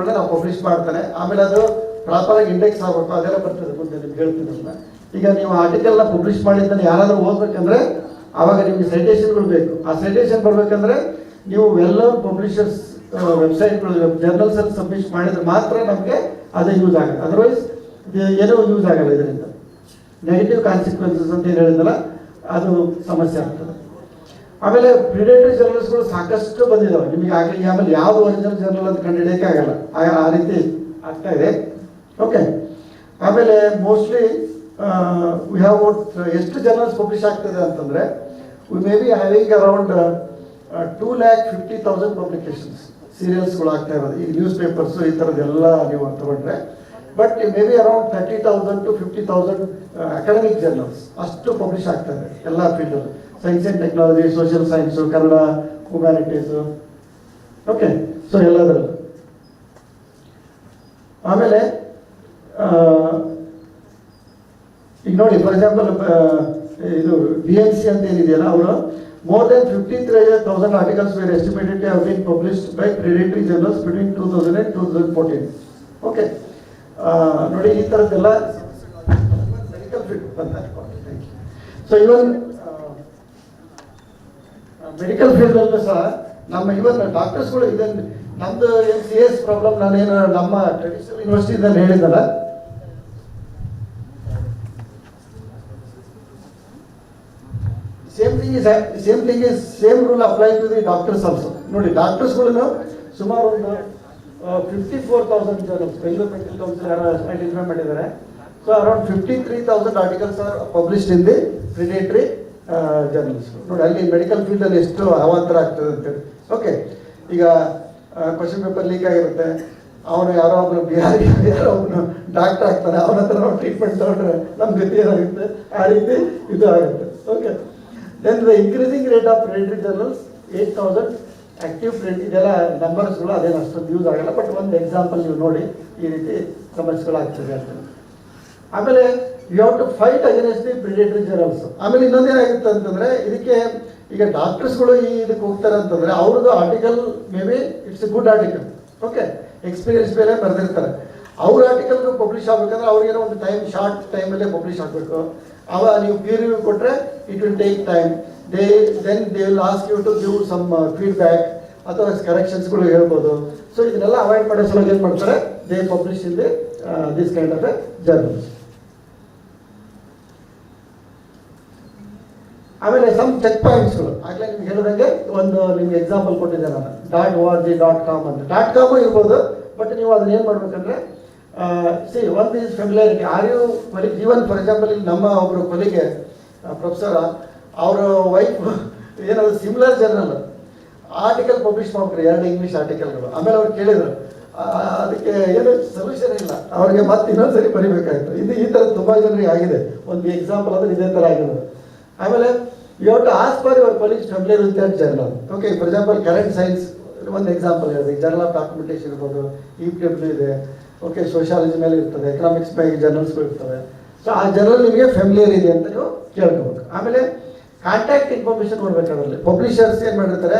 ಆರ್ಟಿಕಲ್ಗಳನ್ನ ನಾವು ಪಬ್ಲಿಷ್ ಮಾಡ್ತಾನೆ. ಆಮೇಲೆ ಅದು ಪ್ರಾಪರ್ ಇಂಡೆಕ್ಸ್ ಆಗಬೇಕು ಅದೆಲ್ಲ ಬರ್ತದೆ ಮುಂದೆ ನಿಮ್ಗೆ ಹೇಳ್ತೀನಿ ಅದನ್ನ. ಈಗ ನೀವು ಆರ್ಟಿಕಲ್ನ ಪಬ್ಲಿಷ್ ಮಾಡಿದ್ದನ್ನು ಯಾರಾದರೂ ಓದ್ಬೇಕಂದ್ರೆ ಆವಾಗ ನಿಮ್ಗೆ ಸೈಟೇಷನ್ಗಳು ಬೇಕು. ಆ ಸೈಟೇಷನ್ ಬರಬೇಕಂದ್ರೆ ನೀವು ಎಲ್ಲ ಪಬ್ಲಿಷರ್ಸ್ ವೆಬ್ಸೈಟ್ಗಳು ಜರ್ನಲ್ಸ್ ಅಲ್ಲಿ ಸಬ್ಮಿಟ್ ಮಾಡಿದ್ರೆ ಮಾತ್ರ ನಮಗೆ ಅದು ಯೂಸ್ ಆಗುತ್ತೆ. ಅದರ್ವೈಸ್ ಏನೂ ಯೂಸ್ ಆಗಲ್ಲ ಇದರಿಂದ. ನೆಗೆಟಿವ್ ಕಾನ್ಸಿಕ್ವೆನ್ಸಸ್ ಅಂತ ಏನು ಹೇಳಿದ್ನಲ್ಲ, ಅದು ಸಮಸ್ಯೆ ಆಗ್ತದೆ. ಆಮೇಲೆ ಪ್ರಿಡೇಟರಿ ಜರ್ನಲ್ಸ್ಗಳು ಸಾಕಷ್ಟು ಬಂದಿದ್ದಾವೆ ನಿಮಗೆ ಆಗಲಿ, ಆಮೇಲೆ ಯಾವ ಒರಿಜಿನಲ್ ಜರ್ನಲ್ ಅಂತ ಕಂಡುಹಿಡಿಯೋಕೆ ಆಗಲ್ಲ. ಆ- ರೀತಿ ಆಗ್ತಾ ಇದೆ. ಓಕೆ ಆಮೇಲೆ ಮೋಸ್ಟ್ಲಿ ವಿ ಹ್ಯಾವ್ ಎಷ್ಟು ಜರ್ನಲ್ಸ್ ಪಬ್ಲಿಷ್ ಆಗ್ತದೆ ಅಂತಂದ್ರೆ we may be having around two lakh fifty thousand publications ಸೀರಿಯಲ್ಸ್ಗಳು ಆಗ್ತಾ ಇರೋದು. ಈ ನ್ಯೂಸ್ ಪೇಪರ್ಸು ಈ ಥರದ್ದೆಲ್ಲ ನೀವು ತಗೊಂಡ್ರೆ. But maybe around thirty thousand to fifty thousand academic journals ಅಷ್ಟು ಪಬ್ಲಿಷ್ ಆಗ್ತಾ ಇದೆ, ಎಲ್ಲ ಫೀಲ್ಡಲ್ಲಿ science and technology social science Kannada humanities okay so ಎಲ್ಲದರಲ್ಲೂ. ಆಮೇಲೆ ಈಗ ನೋಡಿ ಫಾರ್ ಎಕ್ಸಾಂಪಲ್ ಇದು ಬಿ ಎನ್ ಸಿ ಅಂತ ಏನಿದೆಯಲ್ಲ, ಅವರು more than fifty three thousand articles were estimated have been published by predatory journals between two thousand and two thousand fourteen okay ನೋಡಿ, ಈ ಥರದ್ದೆಲ್ಲ medical field so even medical ಫೀಲ್ಡಲ್ಲೂ ಸಹ ನಮ್ಮ ಇವನ್ ಡಾಕ್ಟರ್ಸ್ಗಳು ಇದನ್ನು ನಮ್ದು ಏನು ಸಿ ಎಸ್ ಪ್ರಾಬ್ಲಮ್ ನಾನೇನು ನಮ್ಮ ಟ್ರೆಡಿಷನಲ್ ಯೂನಿವರ್ಸಿಟಿದಲ್ಲಿ ಹೇಳಿದ್ದಲ್ಲ? Same thing is same thing is same rule apply to the doctors also ನೋಡಿ ಡಾಕ್ಟರ್ಸ್ಗಳನ್ನು ಸುಮಾರು ಒಂದು fifty four thousand Bengaluru medical council identify ಮಾಡಿದ್ದಾರೆ. So around fifty three thousand articles are published in the predatory journals ನೋಡಿ ಅಲ್ಲಿ medical ಫೀಲ್ಡಲ್ಲಿ ಎಷ್ಟು ಅವಾಂತರ ಆಗ್ತದೆ ಅಂತೇಳಿ ಓಕೆ ಈಗ ಕ್ವಶನ್ ಪೇಪರ್ ಲೀಕ್ ಆಗಿರುತ್ತೆ. ಅವನು ಯಾರೋ ಒಬ್ಬನು ಬಿಹಾರಿ, ಯಾರೋ ಒಬ್ಬನು ಡಾಕ್ಟರ್ ಆಗ್ತಾನೆ ಅವನ ಹತ್ರ ನಾವು ಟ್ರೀಟ್ಮೆಂಟ್ ತಗೊಂಡ್ರೆ ನಮ್ಮ ಗತಿ ಏನಾಗುತ್ತೆ? ಆ ರೀತಿ ಇದು ಆಗುತ್ತೆ. Okay then the increasing rate of predatory journals eight thousand active print ಇದೆಲ್ಲ ನಂಬರ್ಸ್ಗಳು ಅದೇನು ಅಷ್ಟೊಂದು ಯೂಸ್ ಆಗಲ್ಲ ಬಟ್ ಒಂದು ಎಕ್ಸಾಂಪಲ್ ನೀವು ನೋಡಿ, ಈ ರೀತಿ ಸಮಸ್ಯೆಗಳಾಗ್ತದೆ ಅಂತ. ಆಮೇಲೆ you have to fight against the predatory journals ಆಮೇಲೆ ಇನ್ನೊಂದೇನಾಗುತ್ತೆ ಅಂತಂದ್ರೆ, ಇದಕ್ಕೆ ಈಗ ಡಾಕ್ಟರ್ಸ್ಗಳು ಈ ಇದಕ್ಕೆ ಹೋಗ್ತಾರೆ ಅಂತಂದ್ರೆ, ಅವ್ರದ್ದು article maybe it's a good article okay experience ಮೇಲೆ ಬರೆದಿರ್ತಾರೆ. ಅವ್ರ ಆರ್ಟಿಕಲ್ ಪಬ್ಲಿಷ್ ಆಗಬೇಕಂದ್ರೆ ಅವ್ರಿಗೇನೋ ಒಂದು ಟೈಮ್ ಶಾರ್ಟ್ ಟೈಮಲ್ಲೇ ಪಬ್ಲಿಷ್ ಆಗಬೇಕು. ಅವ ನೀವು ಪೀರ್ ರಿವ್ಯೂ ಕೊಟ್ಟರೆ it will take time they then they will ask you to give some feedback ಅಥವಾ ಕರೆಕ್ಷನ್ಸ್ಗಳು ಹೇಳ್ಬೋದು. ಸೊ ಇದನ್ನೆಲ್ಲ ಅವಾಯ್ಡ್ ಮಾಡೋ ಸಲುವಾಗಿ ಏನು ಮಾಡ್ತಾರೆ? They publish in the this kind of a journals ಆಮೇಲೆ ಸಮ್ ಚೆಕ್ ಪಾಯಿಂಟ್ಸ್ಗಳು ಆಗಲೇ ನಿಮ್ಗೆ ಹೇಳಿದಂಗೆ ಒಂದು ನಿಮ್ಗೆ ಎಕ್ಸಾಂಪಲ್ ಕೊಟ್ಟಿದ್ದೆ ನಾನು. Dot O R G dot com ಅಂತ. ಡಾಟ್ ಕಾಮು ಇರ್ಬೋದು ಬಟ್ ನೀವು ಅದನ್ನ ಏನು ಮಾಡ್ಬೇಕಂದ್ರೆ ಸಿ ಒಂದು is familiarity are you colleague even for example ಇಲ್ಲಿ ನಮ್ಮ ಒಬ್ಬರು ಕೊಲಿಗೆ ಪ್ರೊಫೆಸರ್, ಅವರ ವೈಫ್ ಏನಾದ್ರು ಸಿಮಿಲರ್ ಜರ್ನಲ್ ಆರ್ಟಿಕಲ್ ಪಬ್ಲಿಷ್ ಮಾಡ್ಬಿಟ್ರೆ, ಎರಡು ಇಂಗ್ಲೀಷ್ ಆರ್ಟಿಕಲ್ಗಳು ಆಮೇಲೆ ಅವ್ರು ಕೇಳಿದ್ರು ಅದಕ್ಕೆ ಏನು ಸೊಲ್ಯೂಷನ್ ಇಲ್ಲ. ಅವ್ರಿಗೆ ಮತ್ತೆ ಇನ್ನೊಂದ್ಸರಿ ಬರಿಬೇಕಾಯ್ತು. ಇದು ಈ ಥರ ತುಂಬ ಜನರಿಗೆ ಆಗಿದೆ. ಒಂದು ಎಕ್ಸಾಂಪಲ್ ಅಂದ್ರೆ ಇದೇ ಥರ ಆಗಿರೋದು ಆಮೇಲೆ you have to as for your college familiar with journal okay for example current science ಒಂದು ಎಕ್ಸಾಂಪಲ್ ಇರುತ್ತೆ ಜರ್ನಲ್ ಆಫ್ ಡಾಕ್ಯುಮೆಂಟೇಷನ್ ಇರ್ಬೋದು ಇ ಪಿ ಡಬ್ಲ್ಯೂ ಇದೆ. ಓಕೆ ಸೋಷಾಲಜಿ ಮೇಲೆ ಇರ್ತದೆ ಎಕನಾಮಿಕ್ಸ್ ಬಗ್ಗೆ ಜರ್ನಲ್ಸ್ಗಳು ಇರ್ತವೆ. ಸೊ ಆ ಜರ್ನಲ್ ನಿಮಗೆ ಫೆಮಿಲಿಯರ್ ಇದೆ ಅಂತ ನೀವು ಕೇಳ್ಕೋಬೇಕು. ಆಮೇಲೆ ಕಾಂಟ್ಯಾಕ್ಟ್ ಇನ್ಫಾರ್ಮೇಷನ್ ಕೊಡ್ಬೇಕು ಅದರಲ್ಲಿ. ಪಬ್ಲಿಷರ್ಸ್ ಏನು ಮಾಡಿರ್ತಾರೆ,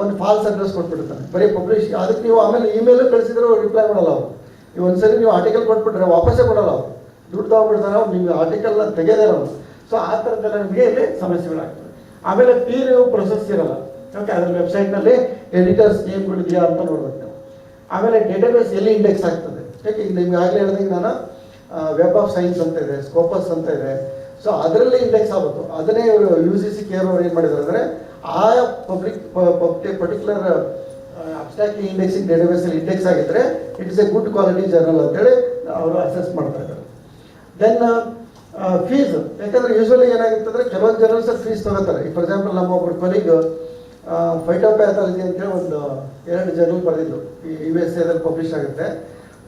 ಒಂದು ಫಾಲ್ಸ್ ಅಡ್ರೆಸ್ ಕೊಟ್ಬಿಡ್ತಾರೆ. ಬರೀ ಪಬ್ಲಿಷ್ ಅದಕ್ಕೆ ನೀವು ಆಮೇಲೆ ಇಮೇಲ್ ಕಳಿಸಿದ್ರು ರಿಪ್ಲೈ ಮಾಡಲ್ಲ ಅವರು. ನೀವು ಒಂದ್ಸರಿ ನೀವು ಆರ್ಟಿಕಲ್ ಕೊಟ್ಬಿಟ್ರೆ ವಾಪಸ್ಸೇ ಕೊಡಲ್ಲ ಅವರು. ದುಡ್ಡು ತಗೊಂಡ್ಬಿಡ್ತಾರೆ ಅವ್ರು ನಿಮ್ಗೆ ಆರ್ಟಿಕಲ್ನ ತೆಗೆದೇ ಇರೋದು ಸೊ ಆ ಥರದ್ದೆಲ್ಲ ನಿಮಗೆ ಇಲ್ಲಿ ಸಮಸ್ಯೆಗಳಾಗ್ತವೆ ಆಮೇಲೆ ಪೀರ್ ಪ್ರೊಸೆಸ್ ಇರಲ್ಲ. ಓಕೆ ಅದ್ರ ವೆಬ್ಸೈಟ್ನಲ್ಲಿ ಎಡಿಟರ್ಸ್ ನೇಮ್ಗಳಿದೆಯಾ ಅಂತ ನೋಡ್ಬೇಕು. ನಾವು ಆಮೇಲೆ ಡೇಟಾಬೇಸ್ ಎಲ್ಲಿ ಇಂಡೆಕ್ಸ್ ಆಗ್ತದೆ? ಯಾಕೆ ಈಗ ನಿಮ್ಗೆ ಆಗಲೇ ಹೇಳಿದಂಗೆ ನಾನು ವೆಬ್ ಆಫ್ ಸೈನ್ಸ್ ಅಂತ ಇದೆ ಸ್ಕೋಪಸ್ ಅಂತ ಇದೆ. ಸೊ ಅದರಲ್ಲಿ ಇಂಡೆಕ್ಸ್ ಆಗಬೇಕು ಅದನ್ನೇ ಯು ಸಿ ಸಿ ಕೇರ್ ಅವ್ರು ಏನು ಮಾಡಿದ್ದಾರೆ ಅಂದರೆ, ಆ ಪಬ್ಲಿಕ್ ಪರ್ಟಿಕ್ಯುಲರ್ ಅಬ್ಸ್ಟ್ರಾಕ್ಟ್ ಇಂಡೆಕ್ಸಿಂಗ್ ಡೇಟಾಬೇಸಲ್ಲಿ ಇಂಡೆಕ್ಸ್ ಆಗಿದ್ರೆ it is a good quality journal ಅಂತೇಳಿ ಅವರು ಅಸೆಸ್ ಮಾಡ್ತಾ ಇದ್ದಾರೆ. ದೆನ್ ಫೀಸ್ ಯಾಕಂದ್ರೆ ಯೂಶ್ವಲಿ ಏನಾಗುತ್ತೆ ಅಂದರೆ ಕೆಲವೊಂದು ಜರ್ನಲ್ಸ್ ಫೀಸ್ ತಗೋತಾರೆ. ಫಾರ್ ಎಕ್ಸಾಂಪಲ್ ನಮ್ಮ ಒಬ್ಬರು ಕೊಲೀಗ್ ಫೈಟೋಪ್ಯಾಥಾಲಜಿ ಅಂತೇಳಿ ಒಂದು ಎರಡು ಜರ್ನಲ್ ಬರೆದಿದ್ದು ಈ ಯು ಎಸ್ ಎದಲ್ಲಿ ಪಬ್ಲಿಷ್ ಆಗುತ್ತೆ.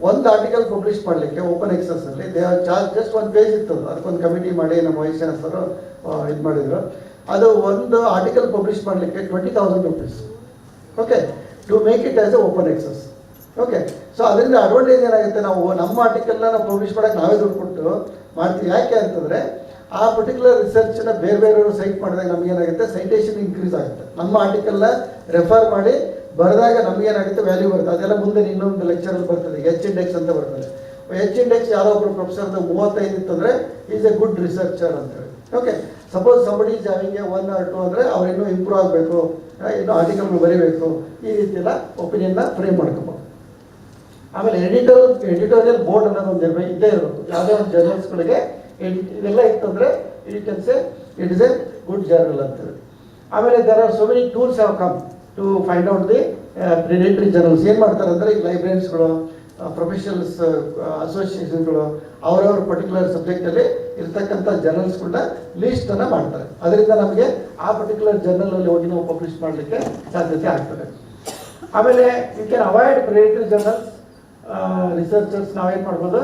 ಒಂದು ಆರ್ಟಿಕಲ್ ಪಬ್ಲಿಷ್ ಮಾಡಲಿಕ್ಕೆ ಓಪನ್ ಎಕ್ಸಸ್ನಲ್ಲಿ ದೇ ಚಾರ್ಜ್ ಜಸ್ಟ್ ಒಂದು ಪೇಜ್ ಇತ್ತು. ಅದು. ಅದಕ್ಕೊಂದು ಕಮಿಟಿ ಮಾಡಿ ನಮ್ಮ ವೈಸ್ ಸರ್ ಇದು ಮಾಡಿದ್ರು. ಅದು ಒಂದು ಆರ್ಟಿಕಲ್ ಪಬ್ಲಿಷ್ ಮಾಡಲಿಕ್ಕೆ twenty thousand rupees okay to make it as a open access okay so ಅದರಿಂದ ಅಡ್ವಾಂಟೇಜ್ ಏನಾಗುತ್ತೆ? ನಾವು ನಮ್ಮ ಆರ್ಟಿಕಲ್ನ ನಾವು ಪಬ್ಲಿಷ್ ಮಾಡೋಕ್ಕೆ ನಾವೇ ದುಡ್ಡು ಕೊಟ್ಟು ಮಾಡ್ತೀವಿ ಯಾಕೆ ಅಂತಂದರೆ, ಆ ಪರ್ಟಿಕ್ಯುಲರ್ ರಿಸರ್ಚನ್ನ ಬೇರೆ ಬೇರೆಯವರು ಸೈಟ್ ಮಾಡಿದಾಗ ನಮ್ಗೆ ಏನಾಗುತ್ತೆ ಸೈಟೇಷನ್ ಇನ್ಕ್ರೀಸ್ ಆಗುತ್ತೆ. ನಮ್ಮ ಆರ್ಟಿಕಲ್ನ ರೆಫರ್ ಮಾಡಿ ಬರೆದಾಗ ನಮಗೇನಾಗುತ್ತೆ ವ್ಯಾಲ್ಯೂ ಬರುತ್ತೆ. ಅದೆಲ್ಲ ಮುಂದೆ ಇನ್ನೊಂದು ಲೆಕ್ಚರಲ್ಲಿ ಬರ್ತದೆ ಎಚ್ ಇಂಡೆಕ್ಸ್ ಅಂತ ಬರ್ತದೆ. ಎಚ್ ಇಂಡೆಕ್ಸ್ ಯಾರೋ ಒಬ್ಬರು ಪ್ರೊಫೆಸರ್ದು ಮೂವತ್ತೈದು ಇತ್ತಂದರೆ ಈಸ್ ಎ ಗುಡ್ ರಿಸರ್ಚರ್ ಅಂತ ಹೇಳಿ. Okay suppose somebody a one or two ಅಂದರೆ ಅವ್ರು ಇನ್ನೂ ಇಂಪ್ರೂವ್ ಆಗಬೇಕು ಇನ್ನೂ ಆರ್ಟಿಕಲ್ಗಳು ಬರೀಬೇಕು, ಈ ರೀತಿಯೆಲ್ಲ ಒಪಿನಿಯನ್ನ ಫ್ರೇಮ್ ಮಾಡ್ಕೋಬೋದು ಆಮೇಲೆ ಎಡಿಟರ್ ಎಡಿಟೋರಿಯಲ್ ಬೋರ್ಡ್ ಅನ್ನೋದು ಒಂದು ಇದ್ದೇ ಇರಬೇಕು ಯಾವುದೇ ಒಂದು ಜರ್ನಲ್ಸ್ಗಳಿಗೆ ಇದೆಲ್ಲ ಇತ್ತಂದರೆ it can say it is a good journal ಅಂತೇಳಿ ಆಮೇಲೆ there are so many tools have come to find out the predatory journals ಏನು ಮಾಡ್ತಾರೆ ಅಂದರೆ ಈಗ ಲೈಬ್ರರಿಸ್ಗಳು ಪ್ರೊಫೆಷನಲ್ಸ್ ಅಸೋಸಿಯೇಷನ್ಗಳು ಅವರವ್ರ ಪರ್ಟಿಕ್ಯುಲರ್ ಸಬ್ಜೆಕ್ಟಲ್ಲಿ ಇರ್ತಕ್ಕಂಥ ಜರ್ನಲ್ಸ್ಗಳನ್ನ ಲೀಸ್ಟನ್ನು ಮಾಡ್ತಾರೆ. ಅದರಿಂದ ನಮಗೆ ಆ ಪರ್ಟಿಕ್ಯುಲರ್ ಜರ್ನಲಲ್ಲಿ ಹೋಗಿ ನಾವು ಪಬ್ಲಿಷ್ ಮಾಡಲಿಕ್ಕೆ ಸಾಧ್ಯತೆ ಆಗ್ತದೆ. ಆಮೇಲೆ you can avoid predatory journals researchers ನಾವೇನು ಮಾಡ್ಬೋದು?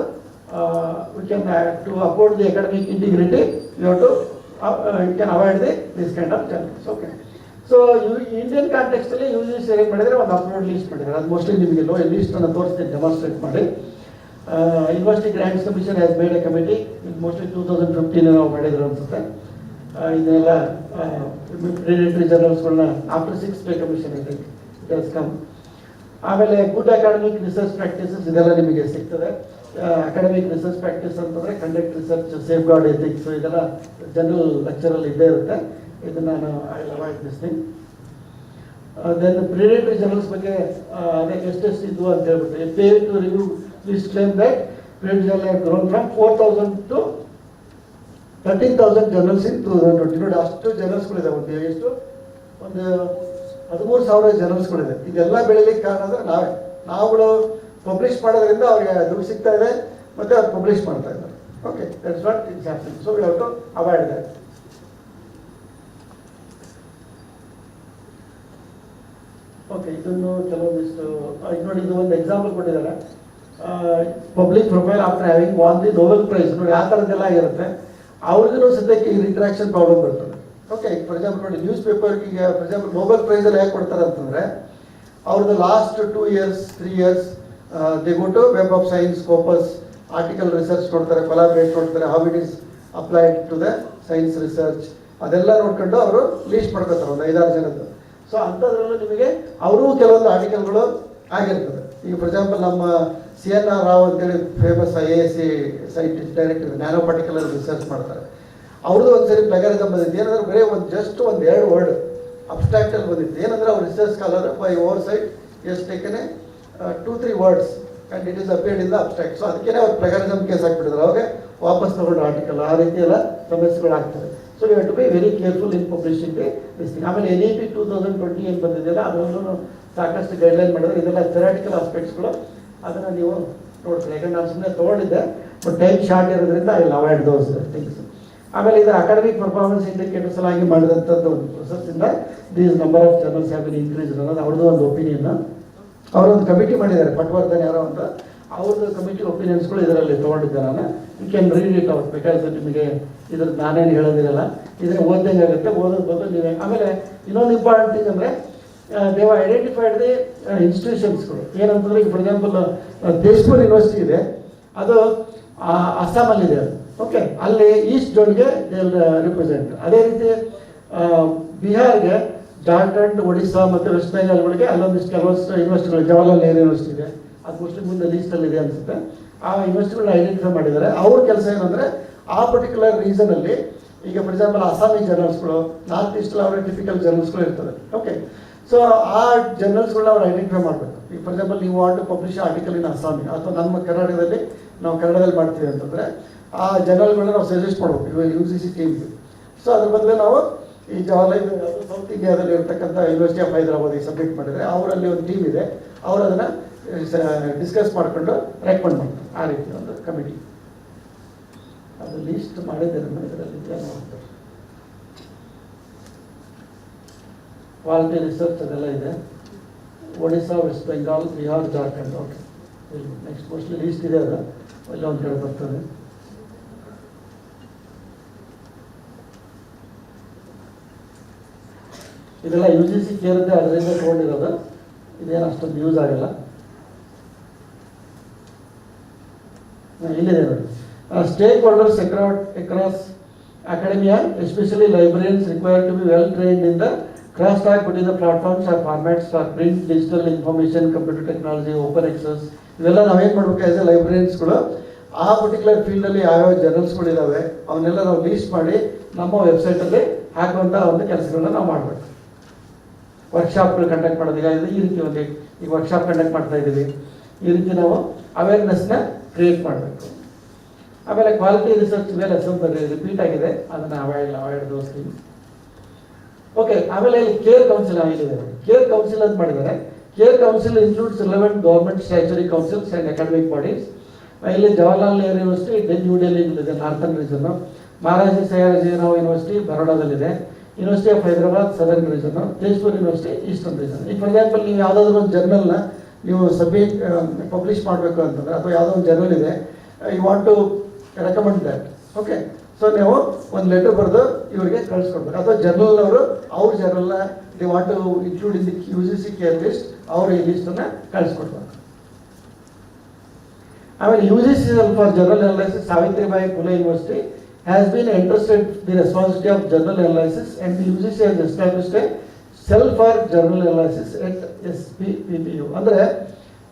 We can to afford the academic integrity you to you can avoid the this kind of challenges okay so you Indian ಕಾಂಟೆಕ್ಸ್ಟಲ್ಲಿ U G C ಏನು ಮಾಡಿದರೆ ಒಂದು upload list ಮಾಡಿದ್ದಾರೆ ಅದು mostly ನಿಮಗೆ low ಲೀಸ್ಟನ್ನು ತೋರಿಸ್ತೀನಿ demonstrate ಮಾಡಿ. University grants commission has made a committee mostly two thousand fifteen ನಾವು ಮಾಡಿದ್ರು ಅನ್ಸುತ್ತೆ. ಇದನ್ನೆಲ್ಲ ಜರ್ನಲ್ಸ್ಗಳನ್ನ ಆಫ್ಟರ್ ಸಿಕ್ಸ್ ಪೇ ಕಮಿಷನ್ ಇದೆ ಕಮ್ ಆಮೇಲೆ ಗುಡ್ ಅಕಾಡೆಮಿಕ್ ರಿಸರ್ಚ್ ಪ್ರಾಕ್ಟೀಸಸ್ ಇದೆಲ್ಲ ನಿಮಗೆ ಸಿಗ್ತದೆ. ಅಕಾಡೆಮಿಕ್ ರಿಸರ್ಚ್ ಪ್ರಾಕ್ಟೀಸ್ ಅಂತಂದರೆ conduct research safeguard ethics ಇದೆಲ್ಲ ಜನರಲ್ ಲೆಕ್ಚರಲ್ಲಿ ಇದ್ದೇ ಇರುತ್ತೆ. ಇದನ್ನು ನಾನು ದಿಸ್ ದೆನ್ ಪ್ರಿಡೇಟರಿ ಜರ್ನಲ್ಸ್ ಬಗ್ಗೆ ಅದಕ್ಕೆ ಅದೇ ಎಷ್ಟೆಷ್ಟು ಇದ್ವು ಅಂತ ಹೇಳ್ಬಿಟ್ಟು pay to review please claim that journal from four thousand to thirteen thousand journals in two thousand twenty ನೋಡಿ ಅಷ್ಟು ಜರ್ನಲ್ಸ್ಗಳಿದೆ ಎಷ್ಟು? ಒಂದು ಹದಿಮೂರು ಸಾವಿರ ಜರ್ನಲ್ಸ್ಗಳಿದೆ ಇದೆಲ್ಲ ಬೆಳಿಲಿಕ್ಕೆ ಕಾರಣ ಅಂದರೆ ನಾವೇ. ನಾವುಗಳು ಪಬ್ಲಿಷ್ ಮಾಡೋದ್ರಿಂದ ಅವ್ರಿಗೆ ದುಡ್ಡು ಸಿಗ್ತಾ ಇದೆ ಮತ್ತು ಅವ್ರು ಪಬ್ಲಿಷ್ ಮಾಡ್ತಾ ಇದ್ದಾರೆ. Okay that's not it's so we have to avoid that okay ಇದನ್ನು ಕೆಲವೊಂದಿಷ್ಟು ಇದು ನೋಡಿ, ಇದು ಒಂದು ಎಕ್ಸಾಂಪಲ್ ಕೊಟ್ಟಿದ್ದಾರೆ. Public profile after having won the Nobel prize ನೋಡಿ, ಆ ಥರದ್ದೆಲ್ಲ ಇರುತ್ತೆ ಅವ್ರಿಗೂ ಸದ್ಯಕ್ಕೆ ಇಂಟ್ರಾಕ್ಷನ್ ಪ್ರಾಬ್ಲಮ್ ಬರ್ತದೆ ಓಕೆ ಫಾರ್ ಎಕ್ಸಾಂಪಲ್ ನೋಡಿ ನ್ಯೂಸ್ ಪೇಪರ್ಗೆ ಈಗ ಫಾರ್ ಎಕ್ಸಾಂಪಲ್ ನೋಬೆಲ್ ಪ್ರೈಸಲ್ಲಿ ಯಾಕೆ ಕೊಡ್ತಾರೆ ಅಂತಂದ್ರೆ, ಅವ್ರದ್ದು last two years three years they go to web of science Scopus article research ನೋಡ್ತಾರೆ ಕೊಲಾಬ್ರೇಟ್ ನೋಡ್ತಾರೆ how it is applied to the science research ಅದೆಲ್ಲ ನೋಡ್ಕೊಂಡು ಅವರು ಲೀಸ್ಟ್ ಮಾಡ್ಕೊತಾರೆ ಒಂದು ಐದಾರು ಜನದ್ದು. ಸೊ ಅಂಥದ್ರಲ್ಲೂ ನಿಮಗೆ ಅವರು ಕೆಲವೊಂದು ಆರ್ಟಿಕಲ್ಗಳು ಆಗಿರ್ತದೆ. ಈಗ ಫಾರ್ ಎಕ್ಸಾಂಪಲ್ ನಮ್ಮ ಸಿ ಎನ್ ಆರ್ ರಾವ್ ಅಂತೇಳಿ famous I A S C scientist director nano particle research ಮಾಡ್ತಾರೆ. ಅವ್ರದ್ದು ಒಂದ್ಸರಿ ಪ್ಲಗರಿಸಮ್ ಬಂದಿತ್ತು ಏನಂದ್ರೆ ಬರೀ ಒಂದು ಜಸ್ಟ್ ಒಂದು ಎರಡು ವರ್ಡ್ ಅಬ್ಸ್ಟ್ರಾಕ್ಟಲ್ಲಿ ಬಂದಿತ್ತು. ಏನಂದ್ರೆ ಅವ್ರ research scholar by oversight has taken two three words and it is appeared in the abstract so ಅದಕ್ಕೆ ಅವ್ರು ಪ್ಲಗರಿಸಮ್ ಕೇಸ್ ಹಾಕ್ಬಿಟ್ಟಿದ್ರು. ಅವಾಗ ವಾಪಸ್ ತಗೊಂಡು ಆರ್ಟಿಕಲ್ ಆ ರೀತಿ ಎಲ್ಲ ಸಮಸ್ಯೆಗಳು ಆಗ್ತವೆ so you to be very careful in publishing this ಆಮೇಲೆ N E P two thousand twenty ಏನು ಬಂದಿದೆಯಲ್ಲ, ಅದರಲ್ಲೂ ಸಾಕಷ್ಟು ಗೈಡ್ಲೈನ್ ಮಾಡಿದ್ರೆ ಇದೆಲ್ಲ ಥೆರಾಟಿಕಲ್ ಆಸ್ಪೆಕ್ಟ್ಸ್ಗಳು ಅದನ್ನು ನೀವು ನೋಡ್ತೀರಿ. ಯಾಕಂದ್ರೆ ನಾನು ಸುಮ್ಮನೆ ತೊಗೊಂಡಿದ್ದೆ ಬಟ್ ಟೈಮ್ ಶಾರ್ಟ್ ಇರೋದ್ರಿಂದ I will avoid those things ಆಮೇಲೆ ಇದು ಅಕಾಡೆಮಿಕ್ ಪರ್ಫಾರ್ಮೆನ್ಸ್ ಇಂಡಿಕೇಟರ್ಸ್ ಸಲಾಗಿ ಆಗಿ ಮಾಡಿದಂಥದ್ದು ಪ್ರೊಸೆಸ್ಸಿಂದ these number of journals have been increase ಅನ್ನೋದು ಅವ್ರದ್ದು ಒಂದು ಒಪಿನಿಯನ್ ಅವರೊಂದು ಕಮಿಟಿ ಮಾಡಿದ್ದಾರೆ, ಪಟ್ವರ್ಧನ್ ಯಾರೋ ಅಂತ. ಅವ್ರದ್ದು ಕಮಿಟಿ ಒಪಿನಿಯನ್ಸ್ಗಳು ಇದರಲ್ಲಿ ತೊಗೊಂಡಿದ್ದೆ ನಾನು. You can read it out ಬೇಕಾದ್ರೆ ನಿಮಗೆ ಇದ್ರ ನಾನೇನು ಹೇಳೋದಿರಲ್ಲ. ಇದನ್ನ ಓದ್ದಂಗೆ ಆಗುತ್ತೆ ಓದೋದು ಬದಲು ನೀವೇ. ಆಮೇಲೆ ಇನ್ನೊಂದು ಇಂಪಾರ್ಟೆಂಟ್ ಥಿಂಗ್ ಅಂದರೆ ದೇವ್ ಐಡೆಂಟಿಫೈಡ್ ದಿ ಇನ್ಸ್ಟಿಟ್ಯೂಷನ್ಸ್ಗಳು ಏನಂತಂದ್ರೆ, ಈಗ ಫಾರ್ ಎಕ್ಸಾಂಪಲ್ ತೇಜ್ಪುರ್ ಯೂನಿವರ್ಸಿಟಿ ಇದೆ. ಅದು ಅಸ್ಸಾಮಲ್ಲಿದೆ ಅದು. ಓಕೆ ಅಲ್ಲಿ ಈಸ್ಟ್ ಜೋನ್ಗೆ ರಿಪ್ರೆಸೆಂಟ್ ಅದೇ ರೀತಿ ಬಿಹಾರ್ಗೆ ಜಾರ್ಖಂಡ್ ಒಡಿಸ್ಸಾ ಮತ್ತು ವೆಸ್ಟ್ ಬೆಂಗಾಲ್ಗಳಿಗೆ ಅಲ್ಲೊಂದಿಷ್ಟು ಕೆಲವಷ್ಟು ಯೂನಿವರ್ಸಿಟಿಗಳು ಜವಾಹರ್ಲಾಲ್ ನೆಹರು ಯೂನಿವರ್ಸಿಟಿ ಇದೆ. ಅದು ಮೋಸ್ಟ್ಲಿ ಮುಂದೆ ಲೀಸ್ಟಲ್ಲಿ ಇದೆ ಅನಿಸುತ್ತೆ. ಆ ಯೂನಿವರ್ಸಿಟಿಗಳನ್ನ ಐಡೆಂಟಿಫೈ ಮಾಡಿದ್ದಾರೆ. ಅವ್ರ ಕೆಲಸ ಏನಂದರೆ, ಆ ಪರ್ಟಿಕ್ಯುಲರ್ ರೀಸನಲ್ಲಿ ಈಗ ಫಾರ್ ಎಕ್ಸಾಂಪಲ್ ಅಸ್ಸಾಮಿ ಜರ್ನಲ್ಸ್ಗಳು ನಾರ್ತ್ ಈಸ್ಟಲ್ಲಿ ಅವರ ಟಿಪಿಕಲ್ ಜರ್ನಲ್ಸ್ಗಳು ಇರ್ತದೆ ಓಕೆ ಸೊ ಆ ಜರ್ನಲ್ಸ್ಗಳನ್ನ ಅವ್ರು ಐಡೆಂಟಿಫೈ ಮಾಡಬೇಕು. ಈಗ ಫಾರ್ ಎಕ್ಸಾಂಪಲ್ ನೀವು want publish article in Assami ಅಥವಾ ನಮ್ಮ ಕರ್ನಾಟಕದಲ್ಲಿ, ನಾವು ಕನ್ನಡದಲ್ಲಿ ಮಾಡ್ತೀವಿ ಅಂತಂದರೆ ಆ ಜರ್ನಲ್ಗಳನ್ನ ನಾವು ಸಜೆಸ್ಟ್ ಮಾಡಬೇಕು. ಇವಾಗ ಯು ಸಿ ಸಿ ಟೀಮ್ಗೆ ಸೊ ಅದ್ರ ಬದಲೇ ನಾವು ಈ ಜವಾಹರ್ಲಾಲ್ ಸೌತ್ ಇಂಡಿಯಾದಲ್ಲಿ ಇರ್ತಕ್ಕಂಥ ಯೂನಿವರ್ಸಿಟಿ ಆಫ್ ಹೈದರಾಬಾದಿಗೆ ಸಬ್ಮಿಟ್ ಮಾಡಿದರೆ, ಅವರಲ್ಲಿ ಒಂದು ಟೀಮ್ ಇದೆ. ಅವರು ಅದನ್ನು ಡಿಸ್ಕಸ್ ಮಾಡಿಕೊಂಡು ರೆಕಮೆಂಡ್ ಮಾಡ್ತಾರೆ. ಆ ರೀತಿ ಒಂದು ಕಮಿಟಿ ಅದು ಲೀಸ್ಟ್ ಮಾಡಿದ್ದೇನೆ ನಮ್ಮ ಇದರಲ್ಲಿ ಕ್ವಾಲಿಟಿ ರಿಸರ್ಚ್ ಅದೆಲ್ಲ ಇದೆ. Odisha West Bengal Bihar Jharkhand okay next mostly list ಇದೆ ಅದು. ಎಲ್ಲ ಒಂದು ಕಡೆ ಬರ್ತದೆ. ಇದೆಲ್ಲ ಯು ಜಿ ಸಿ ಕೇರಿದ್ದೆ ಅದರಿಂದ ತೊಗೊಂಡಿರೋದು. ಇದೇನು ಅಷ್ಟೊಂದು ಯೂಸ್ ಆಗಿಲ್ಲ. ಇಲ್ಲಿದೆ ನೋಡಿ. Stakeholders across academia especially librarians require to be well trained in the Crosstalk between the platforms or formats for print, digital information, computer technology, open access. ಇವೆಲ್ಲ ನಾವೇನು ಮಾಡ್ಬೇಕು ಆ್ಯಸ್ ಎ ಲೈಬ್ರರಿಯನ್ಸ್ಗಳು ಆ ಪರ್ಟಿಕ್ಯುಲರ್ ಫೀಲ್ಡಲ್ಲಿ ಯಾವ್ಯಾವ ಯಾವ ಇದಾವೆ ಅವನ್ನೆಲ್ಲ ನಾವು ಲೀಸ್ಟ್ ಮಾಡಿ ನಮ್ಮ ವೆಬ್ಸೈಟಲ್ಲಿ ಹಾಕುವಂಥ ಒಂದು ಕೆಲಸಗಳನ್ನ ನಾವು ಮಾಡಬೇಕು. ವರ್ಕ್ಶಾಪ್ಗಳು ಕಂಡಕ್ಟ್ ಮಾಡೋದಿಲ್ಲ. ಈ ರೀತಿ ಒಂದು ಈಗ ವರ್ಕ್ಶಾಪ್ ಕಂಡಕ್ಟ್ ಮಾಡ್ತಾ ಇದ್ದೀವಿ. ಈ ರೀತಿ ನಾವು ಅವೇರ್ನೆಸ್ನ ಕ್ರಿಯೇಟ್ ಮಾಡಬೇಕು. ಆಮೇಲೆ ಕ್ವಾಲಿಟಿ ರಿಸರ್ಚ್ ಮೇಲೆ ಸ್ವಲ್ಪ ರಿಪೀಟ್ ಆಗಿದೆ. ಅದನ್ನು ಅವಾಯ್ಡ್ ಅವಾಯ್ಡ್ ದೋಸ್ ಓಕೆ ಆಮೇಲೆ ಇಲ್ಲಿ ಕೇರ್ ಕೌನ್ಸಿಲ್ ಆಗಿದೆ. ಕೇರ್ ಕೌನ್ಸಿಲ್ ಅಂತ ಮಾಡಿದ್ದಾರೆ. CARE council includes relevant government statutory councils and academic bodies ಇಲ್ಲಿ ಜವಾಹರ್ಲಾಲ್ ನೆಹರು ಯೂನಿವರ್ಸಿಟಿ ಡೆನ್ ನ್ಯೂ ಡೆಲ್ಲಿ ಇದೆ northern region Maharaja Sayajirao University ಬರೋಡಾದಲ್ಲಿದೆ university of Hyderabad southern region Tezpur university eastern region ಈಗ for example ನೀವು ಯಾವುದಾದ್ರೂ ಒಂದು ಜರ್ನಲ್ನ ನೀವು ಸಬ್ಮಿಟ್ ಪಬ್ಲಿಷ್ ಮಾಡಬೇಕು ಅಂತಂದರೆ, ಅಥವಾ ಯಾವುದೋ ಒಂದು ಜರ್ನಲ್ ಇದೆ you want to recommend that okay so ನೀವು ಒಂದು ಲೆಟರ್ ಬರೆದು ಇವರಿಗೆ ಕಳಿಸ್ಕೊಡ್ಬೇಕು. ಅಥವಾ ಜರ್ನಲ್ನವರು ಅವ್ರ ಜರ್ನಲ್ನ the want to include in the U G C CARE list ಅವ್ರ ಈ ಲಿಸ್ಟನ್ನು ಕಳಿಸ್ಕೊಡ್ಬೇಕು. ಆಮೇಲೆ U G C for journal analysis Savitribai Pune University has been entrusted the responsibility of journal analysis and U G C established a cell for for analysis at SPPPU. ಅಂದರೆ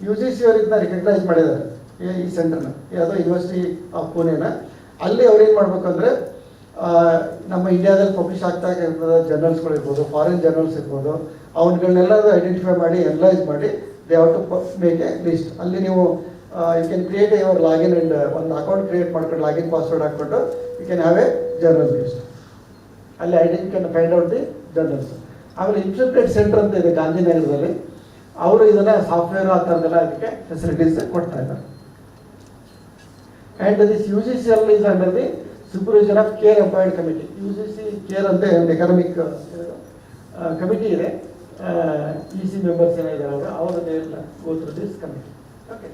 U G C ಅವ್ರಿಗೆ recognise ಮಾಡಿದ್ದಾರೆ. ಈ- ಸೆಂಟರ್ನ ಯಾವುದೋ university of ಪುಣೆನ ಅಲ್ಲಿ ಅವ್ರೇನು ಮಾಡ್ಬೇಕಂದ್ರೆ ನಮ್ಮ ಇಂಡಿಯಾದಲ್ಲಿ ಪಬ್ಲಿಷ್ ಆಗ್ತಾ ಇರ್ತದ ಜರ್ನಲ್ಸ್ಗಳು ಇರ್ಬೋದು ಫಾರಿನ್ ಜರ್ನಲ್ಸ್ ಇರ್ಬೋದು ಅವನ್ಗಳನ್ನೆಲ್ಲ ಐಡೆಂಟಿಫೈ ಮಾಡಿ ಅನಲೈಸ್ ಮಾಡಿ they have to make a list ಅಲ್ಲಿ ನೀವು you can create your login and ಒಂದು ಅಕೌಂಟ್ ಕ್ರಿಯೇಟ್ ಮಾಡ್ಕೊಂಡು ಲಾಗಿನ್ ಪಾಸ್ವರ್ಡ್ ಹಾಕ್ಕೊಂಡು you can have a journal list ಅಲ್ಲಿ identity can find out the journals ಆಮೇಲೆ ಇನ್ಫಿಲ್ಟ್ರೇಟ್ ಸೆಂಟರ್ ಅಂತ ಇದೆ ಗಾಂಧಿನಗರದಲ್ಲಿ. ಅವರು ಇದನ್ನ ಸಾಫ್ಟ್ವೇರ್ ಆ ಥರದ್ದೆಲ್ಲ ಅದಕ್ಕೆ ಫೆಸಿಲಿಟೀಸ್ ಕೊಡ್ತಾ ಇದ್ದಾರೆ. And this U G C L is under the supervision of CARE employed committee U G C CARE ಅಂತ ಒಂದು ಎಕನಾಮಿಕ್ ಕಮಿಟಿ ಇದೆ. ಇ ಸಿ ಮೆಂಬರ್ಸ್ ಏನಿದ್ದಾರೆ ಅವರು ಅವರ ಗೋತ್ರ ದಿಸ್ ಕಮಿಟಿ ಓಕೆ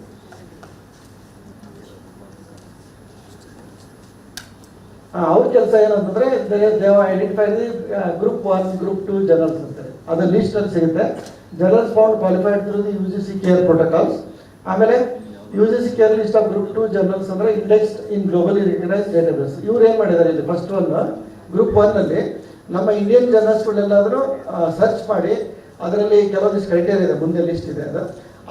ಅವ್ರ ಕೆಲಸ ಏನಂತಂದ್ರೆ they identify group one group two journals ಅಂತಾರೆ ಅದು ಲಿಸ್ಟ್ ಅಲ್ಲಿ ಸಿಗುತ್ತೆ. Journals found qualified through the U G C CARE protocols ಆಮೇಲೆ U G C CARE list of group two journals ಅಂದ್ರೆ index in globally recognise database ಇವ್ರು ಏನು ಮಾಡಿದ್ದಾರೆ ಇಲ್ಲಿ ಫಸ್ಟ್ ಒನ್ ಗ್ರೂಪ್ ಒನ್ ಅಲ್ಲಿ ನಮ್ಮ ಇಂಡಿಯನ್ ಜರ್ನಲ್ಸ್ಗಳನ್ನೆಲ್ಲಾದರೂ ಸರ್ಚ್ ಮಾಡಿ ಅದರಲ್ಲಿ ಕೆಲವೊಂದಿಷ್ಟು ಕ್ರೈಟೇರಿಯಾ ಇದೆ. ಮುಂದೆ ಲಿಸ್ಟ್ ಇದೆ ಅದು.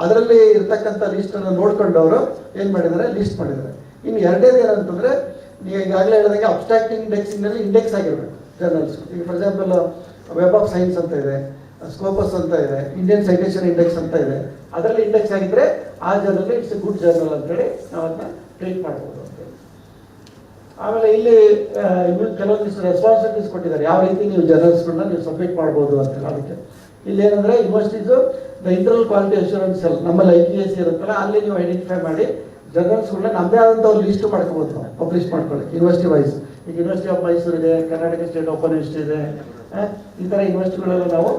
ಅದರಲ್ಲಿ ಇರ್ತಕ್ಕಂಥ ಲಿಸ್ಟನ್ನು ನೋಡ್ಕೊಂಡು ಅವರು ಏನು ಮಾಡಿದ್ದಾರೆ ಲಿಸ್ಟ್ ಮಾಡಿದ್ದಾರೆ ಇನ್ನು ಎರಡನೇದು ಏನಂತಂದ್ರೆ ನೀವು ಈಗಾಗಲೇ ಹೇಳಿದಂಗೆ ಅಬ್ಸ್ಟ್ರಾಕ್ಟಿಂಗ್ ಇಂಡೆಕ್ಸಿಂಗ್ನಲ್ಲಿ ಇಂಡೆಕ್ಸ್ ಆಗಿರಬೇಕು ಜರ್ನಲ್ಸ್ ಈಗ for example web of science ಅಂತ ಇದೆ ಸ್ಕೋಪಸ್ ಅಂತ ಇದೆ ಇಂಡಿಯನ್ ಸೈಟೇಷನ್ ಇಂಡೆಕ್ಸ್ ಅಂತ ಇದೆ. ಅದರಲ್ಲಿ ಇಂಡೆಕ್ಸ್ ಆಗಿದ್ರೆ ಆ ಜರ್ನಲ್ ಇಟ್ಸ್ ಗುಡ್ ಜರ್ನಲ್ ಅಂತೇಳಿ ನಾವು ಅದನ್ನ ಟ್ರೀಟ್ ಮಾಡ್ಬೋದು ಆಮೇಲೆ ಇಲ್ಲಿ ಕೆಲವೊಂದಿಷ್ಟು ರೆಸ್ಪಾನ್ಸಿಬಿಲಿಟೀಸ್ ಕೊಟ್ಟಿದ್ದಾರೆ. ಯಾವ ರೀತಿ ನೀವು ಜರ್ನಲ್ಸ್ಗಳನ್ನ ನೀವು ಸಬ್ಮಿಟ್ ಮಾಡ್ಬೋದು ಅಂತೇಳಿ ಅದಕ್ಕೆ. ಇಲ್ಲಿ ಏನಂದ್ರೆ universities the internal quality assurance cell ನಮ್ಮಲ್ಲಿ ಐ ಪಿ ಎಸ್ ಇರುತ್ತಲ್ಲ, ಅಲ್ಲಿ ನೀವು ಐಡೆಂಟಿಫೈ ಮಾಡಿ ಜರ್ನಲ್ಸ್ಗಳನ್ನ ನಮ್ಮದೇ ಆದಂಥ ಒಂದು ಲಿಸ್ಟ್ ಮಾಡ್ಕೋಬೋದು ಪಬ್ಲಿಷ್ ಮಾಡ್ಕೊಳ್ಳಿ ಯೂನಿವರ್ಸಿಟಿ ವೈಸ್ ಈಗ ಯೂನಿವರ್ಸಿಟಿ ಆಫ್ ಮೈಸೂರು ಇದೆ ಕರ್ನಾಟಕ ಸ್ಟೇಟ್ ಓಪನ್ ಯೂನಿವರ್ಸಿಟಿ ಇದೆ ಈ ಥರ ಯೂನಿವರ್ಸಿಟಿಗಳೆಲ್ಲ ನಾವು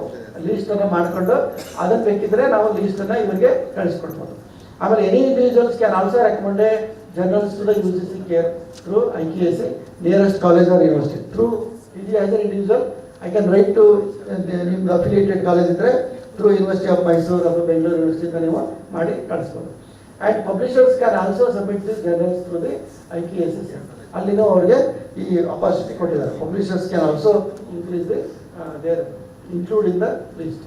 ಲೀಸ್ಟನ್ನು ಮಾಡಿಕೊಂಡು ಅದನ್ನು ಬೇಕಿದ್ರೆ ನಾವು ಲೀಸ್ಟನ್ನು ಇವರಿಗೆ ಕಳಿಸ್ಕೊಡ್ಬೋದು. ಆಮೇಲೆ any individuals can also recommend journals to U G C CARE through I K S C nearest college or university through ಇದು as an individual I can write to ನಿಮ್ದು ಅಫಿಲಿಯೇಟೆಡ್ ಕಾಲೇಜ್ ಇದ್ದರೆ ಥ್ರೂ ಯೂನಿವರ್ಸಿಟಿ ಆಫ್ ಮೈಸೂರು ಅಥವಾ ಬೆಂಗಳೂರು ಯೂನಿವರ್ಸಿಟಿಯಿಂದ ನೀವು ಮಾಡಿ ಕಳಿಸ್ಬೋದು. And publishers can also submit this guidance through the I K S C ಅಲ್ಲಿನೂ ಅವ್ರಿಗೆ ಈ ಅಪಾರ್ಚುನಿಟಿ ಕೊಟ್ಟಿದ್ದಾರೆ. Publishers can also increase the their include in the list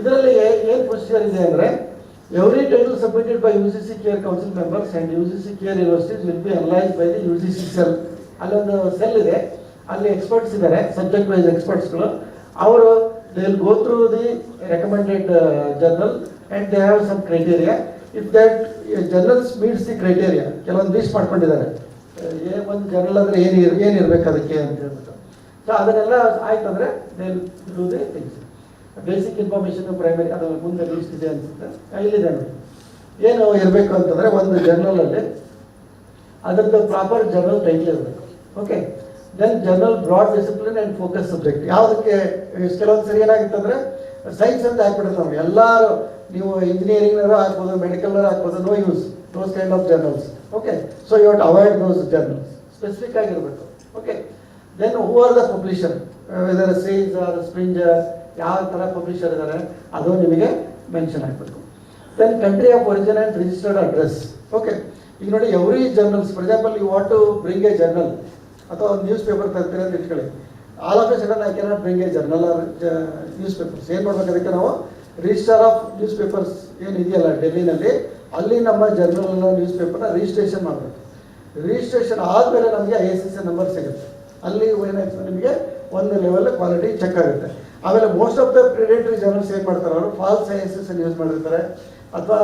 ಇದರಲ್ಲಿ ಏನು ಪ್ರೊಸೀಜರ್ ಇದೆ ಅಂದರೆ every title submitted by U C C CARE council members and U C C CARE universities will be analyse by the U C C cell ಅಲ್ಲೊಂದು cell ಇದೆ. ಅಲ್ಲಿ experts ಇದ್ದಾರೆ subject wise ಎಕ್ಸ್ಪರ್ಟ್ಸ್ಗಳು ಅವರು they will go through the recommended journal and they have some criteria if that journals meets the criteria ಕೆಲವೊಂದು list ಮಾಡ್ಕೊಂಡಿದ್ದಾರೆ. ಏ, ಒಂದು ಜರ್ನಲ್ ಅಂದರೆ ಏನು ಏನು ಇರಬೇಕು ಅದಕ್ಕೆ ಅಂತ ಹೇಳ್ಬಿಟ್ಟು. ಸೊ ಅದನ್ನೆಲ್ಲ ಆಯ್ತು they do they things basic information primary ಅದು ಮುಂದೆ ಲಿಸ್ಟ್ ಇದೆ ಅನ್ಸುತ್ತೆ. ಇಲ್ಲಿದೆ ನೋಡಿ. ಏನು ಇರಬೇಕು ಅಂತಂದರೆ ಒಂದು ಜರ್ನಲಲ್ಲಿ ಅದರದ್ದು ಪ್ರಾಪರ್ ಜರ್ನಲ್ ಟೈಟ್ಲ್ ಇರಬೇಕು. Okay then journal broad discipline and focus subject ಯಾವುದಕ್ಕೆ ಕೆಲವೊಂದು ಸರಿ ಏನಾಗುತ್ತೆ ಸೈನ್ಸ್ ಅಂತ ಹಾಕ್ಬಿಡ್ತಾರೆ ನಾವು ಎಲ್ಲರೂ ನೀವು ಇಂಜಿನಿಯರಿಂಗ್ನವರು ಹಾಕ್ಬೋದು ಮೆಡಿಕಲ್ನವರು ಹಾಕ್ಬೋದು no use those kind of journals okay so you had avoid those journals specific ಆಗಿರಬೇಕು. Okay then who are the publisher whether sales or Springer ಯಾವ ಥರ ಪಬ್ಲಿಷರ್ ಇದ್ದಾರೆ ಅದು ನಿಮಗೆ ಮೆನ್ಷನ್ ಆಗಬೇಕು. Then country of origin and registered address okay ಈಗ ನೋಡಿ every journals for example you want to bring a journal ಅಥವಾ ನ್ಯೂಸ್ ಪೇಪರ್ ತರ್ತೀರ ಅಂತ ಇಟ್ಕೊಳ್ಳಿ. All of a sudden I cannot bring a journal or news papers ಏನು ಮಾಡ್ಬೇಕು ಅದಕ್ಕೆ ನಾವು ರಿಜಿಸ್ಟರ್ ಆಫ್ ನ್ಯೂಸ್ ಪೇಪರ್ಸ್ ಏನು ಇದೆಯಲ್ಲ ಡೆಲ್ಲಿನಲ್ಲಿ ಅಲ್ಲಿ ನಮ್ಮ ಜರ್ನಲ್ ನ್ಯೂಸ್ ಪೇಪರ್ನ ರಿಜಿಸ್ಟ್ರೇಷನ್ ಮಾಡಬೇಕು. ರಿಜಿಸ್ಟ್ರೇಷನ್ ಆದಮೇಲೆ ನಮಗೆ ಐ ಎಸ್ ಎಸ್ ನಂಬರ್ ಸಿಗುತ್ತೆ. ಅಲ್ಲಿ ಏನಾಯ್ತು ನಿಮಗೆ? ಒಂದು ಲೆವೆಲ್ ಕ್ವಾಲಿಟಿ ಚೆಕ್ ಆಗುತ್ತೆ. ಆಮೇಲೆ most of the predatory journals ಏನು ಮಾಡ್ತಾರೆ ಅವರು? False I S S use ಮಾಡಿರ್ತಾರೆ. ಅಥವಾ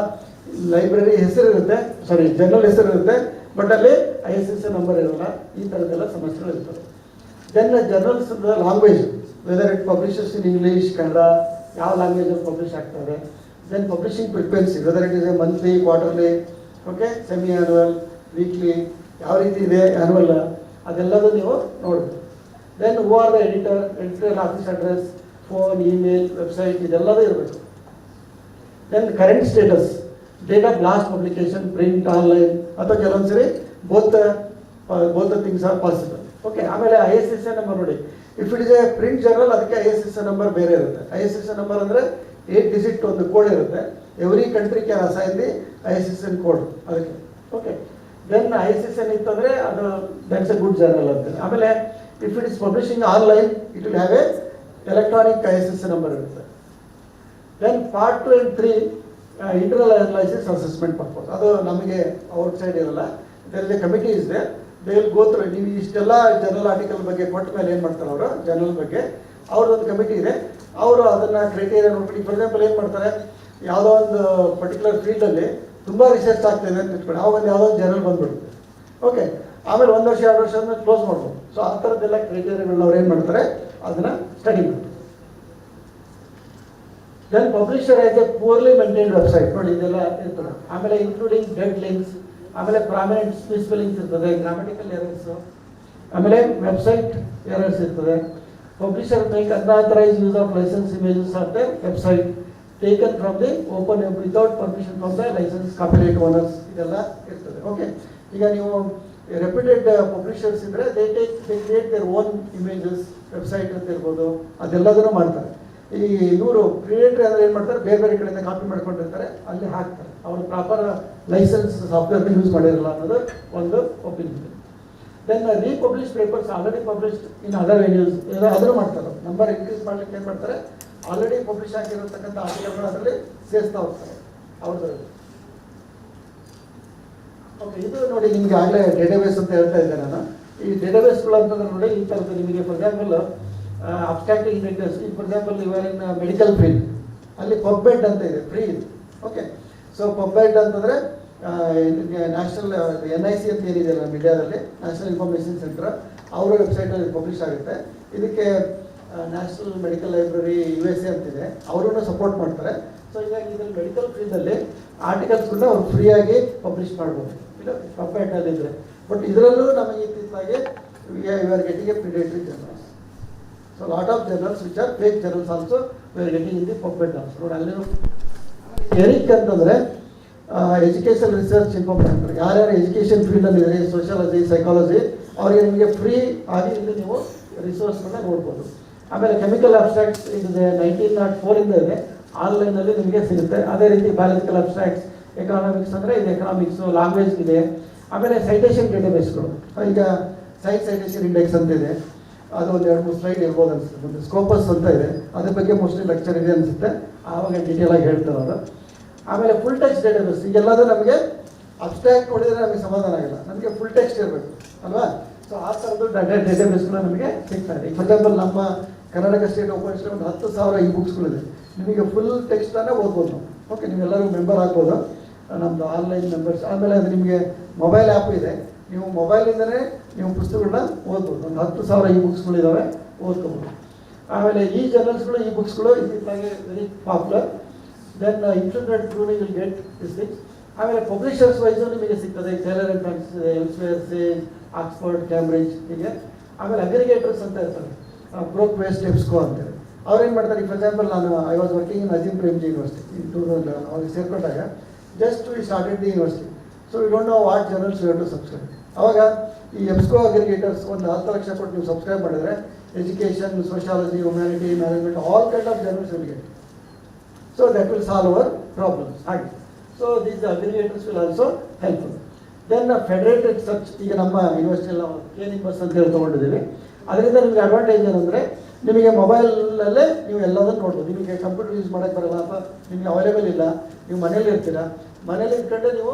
ಲೈಬ್ರರಿ ಹೆಸರು ಇರುತ್ತೆ. ಸಾರಿ ಜರ್ನಲ್ ಹೆಸರು ಇರುತ್ತೆ. ಬಟ್ ಅಲ್ಲಿ ಐ ಎಸ್ ಎಸ್ ನಂಬರ್ ಇರೋಲ್ಲ. ಈ ಥರದ್ದೆಲ್ಲ ಸಮಸ್ಯೆಗಳು ಇರ್ತವೆ. Then journals language whether it publishes in English Kannada ಯಾವ ಲ್ಯಾಂಗ್ವೇಜಲ್ಲಿ ಪಬ್ಲಿಷ್ ಆಗ್ತದೆ. Then publishing frequency whether it is a monthly quarterly okay semi annual weekly ಯಾವ ರೀತಿ ಇದೆ ಆ್ಯನ್ಯುವಲ್ ಅದೆಲ್ಲದೂ ನೀವು ನೋಡಬೇಕು. Then who are the editor editor office address phone email website ಇದೆಲ್ಲದೂ ಇರಬೇಕು. Then current status date of last publication print online ಅಥವಾ ಕೆಲವೊಂದು ಸರಿ both both things are possible okay ಆಮೇಲೆ I S S A number ನೋಡಿ. If it is a print journal ಅದಕ್ಕೆ I S S number ಬೇರೆ ಇರುತ್ತೆ. I S S number ಅಂದರೆ eight digit ಒಂದು ಕೋಡ್ ಇರುತ್ತೆ. Every country can assign the I S S N code ಅದಕ್ಕೆ. Okay then I S S N ಇತ್ತಂದರೆ ಅದು that's a good journal ಅಂತ. ಆಮೇಲೆ if it is publishing online it will have a electronic I S S number ಇರುತ್ತೆ. Then part two and three internal analysis assessment ಮಾಡ್ಬೋದು ಅದು ನಮಗೆ outside ಇರಲ್ಲ. ಇದರಲ್ಲಿ a committee is they they ಗೋತ್ರ, ನೀವು ಇಷ್ಟೆಲ್ಲ ಜನರಲ್ ಆರ್ಟಿಕಲ್ ಬಗ್ಗೆ ಕೊಟ್ಟ ಮೇಲೆ ಏನು ಮಾಡ್ತಾರೆ ಅವರು? ಜನರಲ್ ಬಗ್ಗೆ. ಅವ್ರದ್ದೊಂದು ಕಮಿಟಿ ಇದೆ. ಅವರು ಅದನ್ನು ಕ್ರೈಟೇರಿಯಾ ನೋಡ್ಬಿಟ್ಟು ಫಾರ್ ಎಕ್ಸಾಂಪಲ್ ಏನು ಮಾಡ್ತಾರೆ? ಯಾವುದೋ ಒಂದು ಪರ್ಟಿಕ್ಯುಲರ್ ಫೀಲ್ಡಲ್ಲಿ ತುಂಬ ರಿಸರ್ಚ್ ಆಗ್ತಿದೆ ಅಂತ ಇಟ್ಕೊಂಡು ಒಂದು ಯಾವುದೋ ಒಂದು ಜನರಲ್ ಬಂದ್ಬಿಡುತ್ತೆ. ಓಕೆ ಆಮೇಲೆ ಒಂದು ವರ್ಷ, ಎರಡು ವರ್ಷ ಕ್ಲೋಸ್ ಮಾಡ್ಬೋದು. ಸೊ ಆ ಥರದ್ದೆಲ್ಲ ಕ್ರೈಟೀರಿಯಾಗಳನ್ನ ಅವ್ರು ಏನು ಮಾಡ್ತಾರೆ? ಅದನ್ನು ಸ್ಟಡಿ ಮಾಡ್ತಾರೆ. Then publisher a poorly maintained website ನೋಡಿ, ಇದೆಲ್ಲ ಇರ್ತದೆ ಆಮೇಲೆ ಇನ್ಕ್ಲೂಡಿಂಗ್ ಡೆಡ್ ಲಿಂಕ್ಸ್ ಆಮೇಲೆ ಪ್ರಾಮಿನೆಂಟ್ ಮಿಸ್ಪೆಲ್ಲಿಂಗ್ಸ್ ಇರ್ತದೆ ಗ್ರಾಮಟಿಕಲ್ ಎರರ್ಸು ಆಮೇಲೆ ವೆಬ್ಸೈಟ್ ಎರರ್ಸ್ ಇರ್ತದೆ. Publisher take unauthorise use of licence images of the website taken from the open without permission from the licence copyright owners ಇದೆಲ್ಲ ಇರ್ತದೆ. ಓಕೆ ಈಗ ನೀವು reputed publishers ಇದ್ರೆ they take they create their own images website ಅಂತ ಇರ್ಬೋದು. ಅದೆಲ್ಲದನ್ನು ಮಾಡ್ತಾರೆ. ಈ ಇವರು ಕ್ರಿಯೇಟರ್ ಅಂದ್ರೆ ಏನು ಮಾಡ್ತಾರೆ? ಬೇರೆ ಬೇರೆ ಕಡೆಯಿಂದ ಕಾಪಿ ಮಾಡ್ಕೊಂಡಿರ್ತಾರೆ. ಅಲ್ಲಿ ಹಾಕ್ತಾರೆ. ಅವರು ಪ್ರಾಪರ್ ಲೈಸೆನ್ಸ್ ಸಾಫ್ಟ್ವೇರ್ ಯೂಸ್ ಮಾಡಿರಲ್ಲ ಅನ್ನೋದು ಒಂದು opinion then republish papers already published in other venues ಅದನ್ನು ಮಾಡ್ತಾರೆ. ನಂಬರ್ ಇನ್ಕ್ರೀಸ್ ಮಾಡ್ಲಿಕ್ಕೆ ಏನು ಮಾಡ್ತಾರೆ? ಆಲ್ರೆಡಿ ಪಬ್ಲಿಷ್ ಆಗಿರತಕ್ಕಂಥ ಆರ್ಟಿಕಲ್ಗಳು ಅದರಲ್ಲಿ ಸೇರಿಸ್ತಾ ಹೋಗ್ತಾರೆ. ಅವ್ರದ್ದು ಇದು ನೋಡಿ ನಿಮ್ಗೆ ಆಗಲೇ ಡೇಟಾಬೇಸ್ ಅಂತ ಹೇಳ್ತಾ ಇದ್ದೆ ನಾನು. ಈ ಡೇಟಾಬೇಸ್ಗಳು ಅಂತಂದ್ರೆ ನೋಡಿ ಈ ಥರದ್ದು ನಿಮಗೆ ಫಾರ್ ಎಕ್ಸಾಂಪಲ್ ಅಬ್ಸ್ಟ್ರಾಕ್ಟ್ ಇಂಡೆಕ್ಟರ್ಸ್ ಈಗ for example or in medical field ಅಲ್ಲಿ ಪಬ್ಬೆಡ್ ಅಂತ ಇದೆ ಫ್ರೀ ಓಕೆ ಸೊ ಪಬ್ಬೆಡ್ ಅಂತಂದರೆ ನ್ಯಾಷನಲ್ ಎನ್ ಐ ಸಿ ಅಂತ ಏನಿದೆಯಲ್ಲ ಮೀಡಿಯಾದಲ್ಲಿ ನ್ಯಾಷನಲ್ ಇನ್ಫಾರ್ಮೇಷನ್ ಸೆಂಟರ್ ಅವರ ವೆಬ್ಸೈಟಲ್ಲಿ ಪಬ್ಲಿಷ್ ಆಗುತ್ತೆ. ಇದಕ್ಕೆ national medical library U S A ಅಂತಿದೆ ಅವರನ್ನು ಸಪೋರ್ಟ್ ಮಾಡ್ತಾರೆ. ಸೊ ಹೀಗಾಗಿ ಇದರಲ್ಲಿ ಮೆಡಿಕಲ್ ಫೀಲ್ಡಲ್ಲಿ ಆರ್ಟಿಕಲ್ಸ್ಗಳನ್ನ ಅವ್ರು ಫ್ರೀಯಾಗಿ ಪಬ್ಲಿಷ್ ಮಾಡ್ಬೋದು. ಇಲ್ಲ ಪಬ್ಬೆಡ್ನಲ್ಲಿದ್ದರೆ ಬಟ್ ಇದರಲ್ಲೂ ನಮಗೆ ಇತ್ತಿತ್ತಾಗೆ we are getting a predatory journals so lot of journals which are fake journals also we are getting in the PubMed also ನೋಡಿ ಅಲ್ಲಿ ಎರಿಕ್ ಅಂತಂದರೆ ಎಜುಕೇಷನ್ ರಿಸರ್ಚ್ ಇನ್ಫಾರ್ಮೇಷನ್ ಯಾರ್ಯಾರು ಎಜುಕೇಷನ್ ಫೀಲ್ಡಲ್ಲಿ ಇದ್ದಾರೆ ಸೋಷಿಯಾಲಜಿ ಸೈಕಾಲಜಿ ಅವರಿಗೆ ನಿಮಗೆ ಫ್ರೀ ಆಗಿ ಇಲ್ಲಿ ನೀವು ರಿಸೋರ್ಸ್ಗಳನ್ನ ನೋಡ್ಬೋದು. ಆಮೇಲೆ ಕೆಮಿಕಲ್ ಅಬ್ಸ್ಟ್ರಾಕ್ಟ್ಸ್ ಇದೆ ನೈನ್ಟೀನ್ ನಾಟ್ ಫೋರಿಂದ ಇದೆ ಆನ್ಲೈನಲ್ಲಿ ನಿಮಗೆ ಸಿಗುತ್ತೆ. ಅದೇ ರೀತಿ ಬಯಾಲಜಿಕಲ್ ಅಬ್ಸ್ಟ್ರಾಕ್ಟ್ಸ್ ಎಕನಾಮಿಕ್ಸ್ ಅಂದರೆ ಇದು ಎಕನಾಮಿಕ್ಸು ಲ್ಯಾಂಗ್ವೇಜ್ ಇದೆ. ಆಮೇಲೆ ಸೈಟೇಷನ್ ಡೇಟಾಬೇಸ್ಗಳು ಈಗ ಸೈನ್ಸ್ ಸೈಟೇಷನ್ ಇಂಡೆಕ್ಸ್ ಅಂತ ಇದೆ. ಅದು ಒಂದು ಎರಡು, ಮೂರು ಸ್ಲೈಡ್ ಇರ್ಬೋದು ಅನಿಸುತ್ತೆ. ಸ್ಕೋಪಸ್ ಅಂತ ಇದೆ. ಅದ್ರ ಬಗ್ಗೆ ಮೋಸ್ಟ್ಲಿ ಲೆಕ್ಚರ್ ಇದೆ ಅನಿಸುತ್ತೆ. ಆವಾಗ ಡೀಟೇಲ್ ಆಗಿ ಹೇಳ್ತಾರೆ ಅವರು. ಆಮೇಲೆ ಫುಲ್ ಟೆಕ್ಸ್ಟ್ ಡೇಟಾಬೇಸ್ ಈಗೆಲ್ಲದೂ ನಮಗೆ ಅಬ್ಸ್ಟ್ರಾಕ್ಟ್ ನೋಡಿದರೆ ನಮಗೆ ಸಮಾಧಾನ ಆಗಿಲ್ಲ. ನಮಗೆ ಫುಲ್ ಟೆಕ್ಸ್ಟ್ ಇರಬೇಕು. ಅಲ್ವಾ? ಸೊ ಆ ಥರದ್ದು ಡಾಟಾ ಡೇಟಾಬೇಸ್ಗಳು ನಮಗೆ ಸಿಗ್ತಾ ಇದೆ. ಫಾರ್ ಎಕ್ಸಾಂಪಲ್ ನಮ್ಮ ಕರ್ನಾಟಕ ಸ್ಟೇಟ್ ಓಪನ್ ಒಂದು ಹತ್ತು ಸಾವಿರ ಈ ಬುಕ್ಸ್ಗಳಿದೆ ನಿಮಗೆ ಫುಲ್ ಟೆಕ್ಸ್ಟನ್ನೇ ಓದ್ಬೋದು. ನಾವು ಓಕೆ ನೀವೆಲ್ಲರೂ ಮೆಂಬರ್ ಆಗ್ಬೋದು. ನಮ್ಮದು ಆನ್ಲೈನ್ ಮೆಂಬರ್ಸ್ ಆಮೇಲೆ ಅದು ನಿಮಗೆ ಮೊಬೈಲ್ ಆ್ಯಪ್ ಇದೆ. ನೀವು ಮೊಬೈಲಿಂದಲೇ ನೀವು ಪುಸ್ತಕಗಳನ್ನ ಓದ್ಬೋದು. ಒಂದು ಹತ್ತು ಸಾವಿರ ಈ ಬುಕ್ಸ್ಗಳಿದ್ದಾವೆ ಓದ್ಕೋಬೋದು. ಆಮೇಲೆ ಈ ಜರ್ನಲ್ಸ್ಗಳು ಈ ಬುಕ್ಸ್ಗಳು ಇತ್ತಿತ್ತಲಾಗಿ very popular then internet through will get this thing ಆಮೇಲೆ ಪಬ್ಲಿಷರ್ಸ್ ವೈಸು ನಿಮಗೆ ಸಿಗ್ತದೆ. ಟೇಲರ್ ಅಂಡ್ ಇದೆ ಎಲ್ಸ್ವೇರ್ ಸೇಜ್ ಆಕ್ಸ್ಫರ್ಡ್ ಕ್ಯಾಂಬ್ರಿಡ್ಜ್ ಹೀಗೆ. ಆಮೇಲೆ ಅಗ್ರಿಗೇಟರ್ಸ್ ಅಂತ ಇರ್ತಾರೆ ಬ್ರೋಕ್ ವೇಸ್ಟ್ ಎಪ್ಸ್ಕೋ ಅಂತೇಳಿ ಏನು ಮಾಡ್ತಾರೆ? ಫಾರ್ ಎಕ್ಸಾಂಪಲ್ ನಾನು I was working in Azim Premji University in two thousand eleven ಅವ್ರಿಗೆ ಸೇರ್ಕೊಂಡಾಗ just we started the university so we don't know what journals you to subscribe ಅವಾಗ ಈ ಎಪ್ಸ್ಕೋ ಅಗ್ರಿಗೇಟರ್ಸ್ ಒಂದು ಹತ್ತು ಲಕ್ಷ ಕೊಟ್ಟು ನೀವು ಸಬ್ಸ್ಕ್ರೈಬ್ ಮಾಡಿದರೆ education sociology humanity management all kind of get so that will solve our problems ಹಾಗೆ. So these aggregators will also helpful then federated search ಈಗ ನಮ್ಮ ಯೂನಿವರ್ಸಿಟಿಯಲ್ಲಿ ನಾವು ಕ್ಲಿನಿಕ್ ಬಸ್ ಅಂತ ಹೇಳಿ ತೊಗೊಂಡಿದ್ದೀವಿ. ಅದರಿಂದ ನಿಮಗೆ ಅಡ್ವಾಂಟೇಜ್ ಏನಂದರೆ ನಿಮಗೆ ಮೊಬೈಲಲ್ಲೇ ನೀವು ಎಲ್ಲದನ್ನು ನೋಡ್ಬೋದು. ನಿಮಗೆ ಕಂಪ್ಯೂಟರ್ ಯೂಸ್ ಮಾಡೋಕ್ಕೆ ಬರಲ್ಲ ಅಥವಾ ನಿಮಗೆ ಅವೈಲೇಬಲ್ ಇಲ್ಲ. ನೀವು ಮನೇಲಿ ಇರ್ತೀರಾ. ಮನೇಲಿ ಇಟ್ಕೊಂಡೆ ನೀವು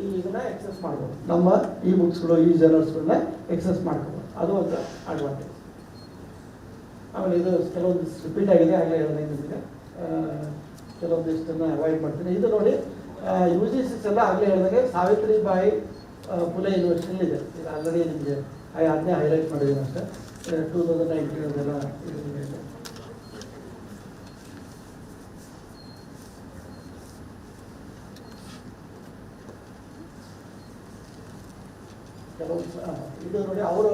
ಈ ಇದನ್ನ ಎಕ್ಸೆಸ್ ಮಾಡ್ಬೋದು. ನಮ್ಮ ಈ ಬುಕ್ಸ್ಗಳು ಈ ಜರ್ನಲ್ಸ್ಗಳನ್ನ ಎಕ್ಸಸ್ ಮಾಡ್ಕೋಬೋದು. ಅದು ಒಂದು ಅಡ್ವಾಂಟೇಜ್ ಆಮೇಲೆ ಇದು ಕೆಲವೊಂದು ರಿಪೀಟ್ ಆಗಿದೆ. ಆಗಲೇ ಹೇಳಿದೆ ನಿಮಗೆ. ಕೆಲವೊಂದಿಷ್ಟನ್ನು ಅವಾಯ್ಡ್ ಮಾಡ್ತೀನಿ. ಇದು ನೋಡಿ ಯು ಜಿ ಸಿಸ್ ಎಲ್ಲ ಆಗಲೇ ಹೇಳಿದಾಗೆ ಸಾವಿತ್ರಿ ಬಾಯಿ ಆ, ಪುಲೆ ಯೂನಿವರ್ಸಿಟಿಲಿ ಇದೆ. ಇದು ಆಲ್ರೆಡಿ ನಿಮಗೆ ಅದನ್ನೇ ಹೈಲೈಟ್ ಮಾಡಿದ್ದೀನಿ ಅಷ್ಟೇ. ಟೂ ತೌಸಂಡ್ ನೈನ್ಟೀನ್ ಅದೆಲ್ಲ ಇದು ನೋಡಿ, ಅವರು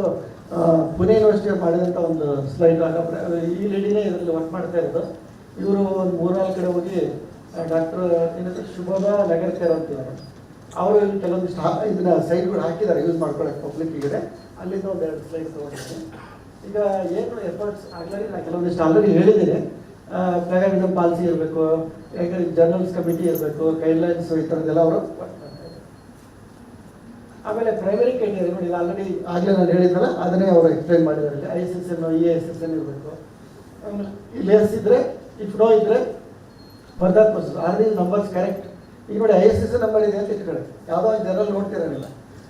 ಪುಣೆ ಯೂನಿವರ್ಸಿಟಿ ಮಾಡಿದಂಥ ಒಂದು ಸ್ಲೈಡ್ ಈ ಲೇಡಿನೇ ಇದರಲ್ಲಿ ವರ್ಕ್ ಮಾಡ್ತಾ ಇರೋದು. ಇವರು ಒಂದು ಮೂರ್ನಾಲ್ಕು ಕಡೆ ಹೋಗಿ ಡಾಕ್ಟರ್ ಏನಂದ್ರೆ ಶುಭದ ನಗರ್ಕರ್ ಅಂತಿದ್ದಾರೆ. ಅವರು ಕೆಲವೊಂದಿಷ್ಟು ಇದನ್ನ ಸೈಡ್ಗಳು ಹಾಕಿದ್ದಾರೆ ಯೂಸ್ ಮಾಡ್ಕೊಳ್ಳೋಕೆ ಪಬ್ಲಿಕ್ಕಿಗೆ ಅಲ್ಲಿಂದ ಒಂದು ಎರಡು ಸ್ಲೈಡ್ ತೊಗೊಂಡಿದ್ದೀನಿ. ಈಗ ಏನು ಎಫರ್ಟ್ಸ್ ಆಗಲೇ ನಾನು ಕೆಲವೊಂದಿಷ್ಟು ಆಲ್ರೆಡಿ ಹೇಳಿದ್ದೀನಿ. ಪ್ಯಾರಾಮಿಸಮ್ ಪಾಲಿಸಿ ಇರಬೇಕು ಜರ್ನಲ್ಸ್ ಕಮಿಟಿ ಇರಬೇಕು ಗೈಡ್ಲೈನ್ಸ್ ಈ ಥರದ್ದೆಲ್ಲ ಅವರು ಆಮೇಲೆ ಪ್ರೈಮರಿ ಕ್ರೈಟೀರಿಯಾ ನೋಡಿ ಆಲ್ರೆಡಿ ಆಗಲೇ ನಾನು ಹೇಳಿದ್ನಲ್ಲ, ಅದನ್ನೇ ಅವರು ಎಕ್ಸ್ಪ್ಲೈನ್ ಮಾಡಿದ್ದಾರೆ. I S S N E S S N ಇರಬೇಕು. ಇಲ್ಲಿ ಎಸ್ ಇದ್ರೆ ಇಫ್ ನೋ ಇದ್ದರೆ further process are the numbers correct ಈಗ ನೋಡಿ ಐ ಎಸ್ ಎಸ್ ನಂಬರ್ ಇದೆ ಅಂತ ಇಟ್ಕೊಳ್ಳಿ. ಯಾವುದೋ ಒಂದು ಜನರಲ್ ನೋಡ್ತಿರಲಿಲ್ಲ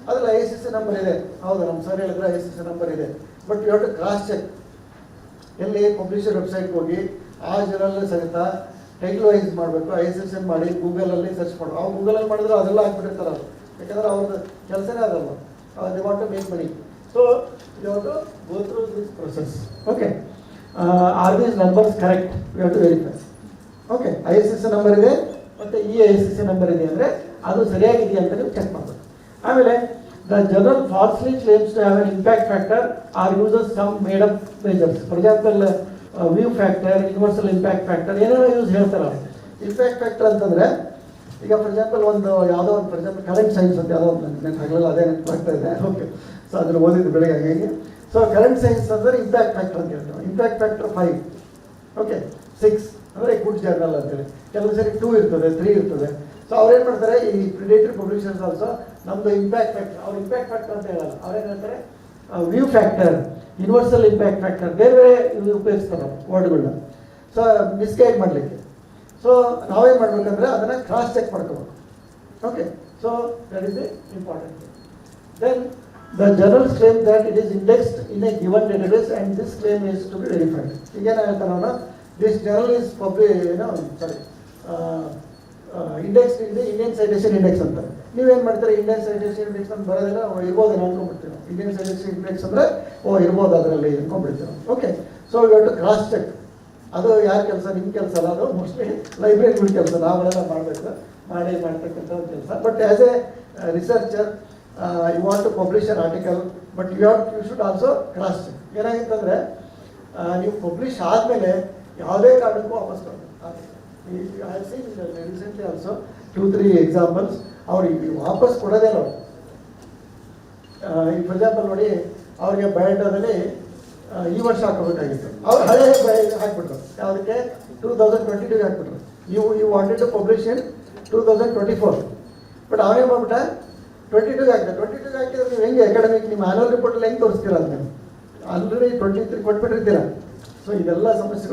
ಅದ್ರಲ್ಲಿ ಐ ಎಸ್ ಎಸ್ ನಂಬರ್ ಇದೆ. ಹೌದು ನಮ್ಮ ಸರ್ ಹೇಳಿದ್ರೆ ಐ ಎಸ್ ಎಸ್ ನಂಬರ್ ಇದೆ. But you to cross check ಎಲ್ಲಿ ಪಬ್ಲಿಷರ್ ವೆಬ್ಸೈಟ್ ಹೋಗಿ ಆ ಜನರಲ್ ಸಹಿತ ಟೈಟ್ಲ್ ವೈಸ್ ಮಾಡಬೇಕು ಐ ಎಸ್ ಎಸ್ ಎನ್ ಮಾಡಿ ಗೂಗಲಲ್ಲಿ ಸರ್ಚ್ ಮಾಡು. ಅವ್ರು ಗೂಗಲಲ್ಲಿ ಮಾಡಿದ್ರೆ ಅದೆಲ್ಲ ಹಾಕ್ಬಿಟ್ಟಿರ್ತಾರೆ ಅವರು. ಯಾಕಂದ್ರೆ ಅವ್ರದ್ದು ಕೆಲಸನೇ ಅದಲ್ಲ. They want to make money so to go through this process okay are these numbers correct you to verify okay I S S number ಇದೆ ಮತ್ತು ಈ ಐ ಎಸ್ ಎಸ್ ನಂಬರ್ ಇದೆ ಅಂದರೆ ಅದು ಸರಿಯಾಗಿದೆಯಾ ಅಂತ ನೀವು ಚೆಕ್ ಮಾಡಬೇಕು. ಆಮೇಲೆ the falsely claims to have an impact impact factor uses uses made up measures. For example, uh, view factor universal impact factor ಏನೇನೋ ಯೂಸ್ ಹೇಳ್ತಾರೆ ಇಂಪ್ಯಾಕ್ಟ್ ಫ್ಯಾಕ್ಟರ್ ಅಂತಂದರೆ ಈಗ ಫಾರ್ ಎಕ್ಸಾಂಪಲ್ ಒಂದು ಯಾವುದೋ ಒಂದು ಫಾರ್ ಎಕ್ಸಾಂಪಲ್ ಕರೆಂಟ್ ಸೈನ್ಸ್ ಅಂತ ಯಾವುದೋ ಒಂದು ನೆನಪು ಆಗಲಿಲ್ಲ ಅದೇ ನೆನಪಾಗ್ತಾ ಇದೆ. ಓಕೆ ಸೊ ಅದನ್ನು ಓದಿದ್ದು ಬೆಳಗ್ಗೆ ಹಾಗಾಗಿ ಸೊ ಕರೆಂಟ್ ಸೈನ್ಸ್ ಅಂದರೆ ಇಂಪ್ಯಾಕ್ಟ್ ಫ್ಯಾಕ್ಟರ್ ಅಂತ ಹೇಳ್ತೀವಿ. Impact factor five okay six ಅಂದರೆ ಗುಡ್ ಜರ್ನಲ್ ಅಂತೇಳಿ. ಕೆಲವು ಸರಿ ಟೂ ಇರ್ತದೆ ತ್ರೀ ಇರ್ತದೆ. ಸೊ ಅವ್ರೇನು ಮಾಡ್ತಾರೆ, ಈ ಪ್ರಿಡೇಟರಿ ಪಬ್ಲಿಷರ್ಸ್ ಆಲ್ಸೋ ನಮ್ಮದು ಇಂಪ್ಯಾಕ್ಟ್ ಫ್ಯಾಕ್ಟರ್ ಅವ್ರು ಇಂಪ್ಯಾಕ್ಟ್ ಫ್ಯಾಕ್ಟರ್ ಅಂತ ಹೇಳಲ್ಲ. ಅವ್ರೇನು ಹೇಳ್ತಾರೆ view factor universal impact factor ಬೇರೆ ಬೇರೆ ಉಪಯೋಗಿಸ್ತಾರೆ ವರ್ಡ್ಗಳನ್ನ ಸೊ ಮಿಸ್ಗೈಡ್ ಮಾಡಲಿಕ್ಕೆ. ಸೊ ನಾವೇನು ಮಾಡಬೇಕಂದ್ರೆ ಅದನ್ನು ಕ್ರಾಸ್ ಚೆಕ್ ಮಾಡ್ಕೋಬೇಕು. Okay so that is the important then the journals claim that it is indexed in a given database and this claim is to be verified ಈಗ I ಹೇಳ್ತಾನೆ ಅವನು this journal is published, you know, sorry, in the Indian Citation Index ಅಂತ. ನೀವೇನು ಮಾಡ್ತಾರೆ? Indian citation index ಅಂತ ಬರೋದಿಲ್ಲ ಓ, ಇರ್ಬೋದು ಅನ್ಕೊಂಡ್ಬಿಡ್ತೀವಿ Indian citation index ಅಂದರೆ ಓ ಇರ್ಬೋದು ಅದರಲ್ಲಿ ಅನ್ಕೊಂಡ್ಬಿಡ್ತೀವಿ okay so you to cross check ಅದು ಯಾರ ಕೆಲಸ? ನಿಮ್ಮ ಕೆಲಸ ಅಲ್ಲ? ಅದು ಮೋಸ್ಟ್ಲಿ ಲೈಬ್ರರಿಗಳ ಕೆಲಸ. ನಾವೆಲ್ಲ ಮಾಡಬೇಕು. ಮಾಡಿ ಮಾಡ್ತಕ್ಕಂಥ ಕೆಲಸ. But as a researcher you want to publish an article but you have you should also cross check ಏನಾಗಿತ್ತಂದರೆ ನೀವು ಪಬ್ಲಿಷ್ ಆದಮೇಲೆ ಯಾವುದೇ ಕಾರಣಕ್ಕೂ ವಾಪಸ್ recently also two three examples ಅವ್ರಿಗೆ ವಾಪಸ್ ಕೊಡೋದೇ ನಾವು ಈ ಫಾರ್ ಎಕ್ಸಾಂಪಲ್ ನೋಡಿ, ಅವ್ರಿಗೆ ಬಯೋಡಾದಲ್ಲಿ ಈ ವರ್ಷ ಹಾಕೋಬೇಕಾಗಿತ್ತು ಅವ್ರು ಹಳೆ ಹಾಕ್ಬಿಟ್ರು. ಯಾವುದಕ್ಕೆ? Two thousand twenty two ಹಾಕ್ಬಿಟ್ರು. You you wanted to publish in two thousand twenty four but ಅವನೇ ಮಾಡ್ಬಿಟ್ಟ ಟ್ವೆಂಟಿ ಟೂಗೆ ಹಾಕಿದೆ. ಟ್ವೆಂಟಿ ಟೂಗೆ ಹಾಕಿದ್ರೆ ನೀವು ಹೆಂಗೆ ಅಕಾಡೆಮಿಕ್ ನಿಮ್ಮ ಆನ್ಯುವಲ್ ರಿಪೋರ್ಟಲ್ಲಿ ಹೆಂಗೆ ತೋರಿಸ್ತೀರ ಅಂತ ಆಲ್ರೆಡಿ ಟ್ವೆಂಟಿ ತ್ರೀ ಕೊಟ್ಬಿಟ್ಟಿರ್ತೀರ. ಸೊ ಇದೆಲ್ಲ ಸಮಸ್ಯೆಗಳು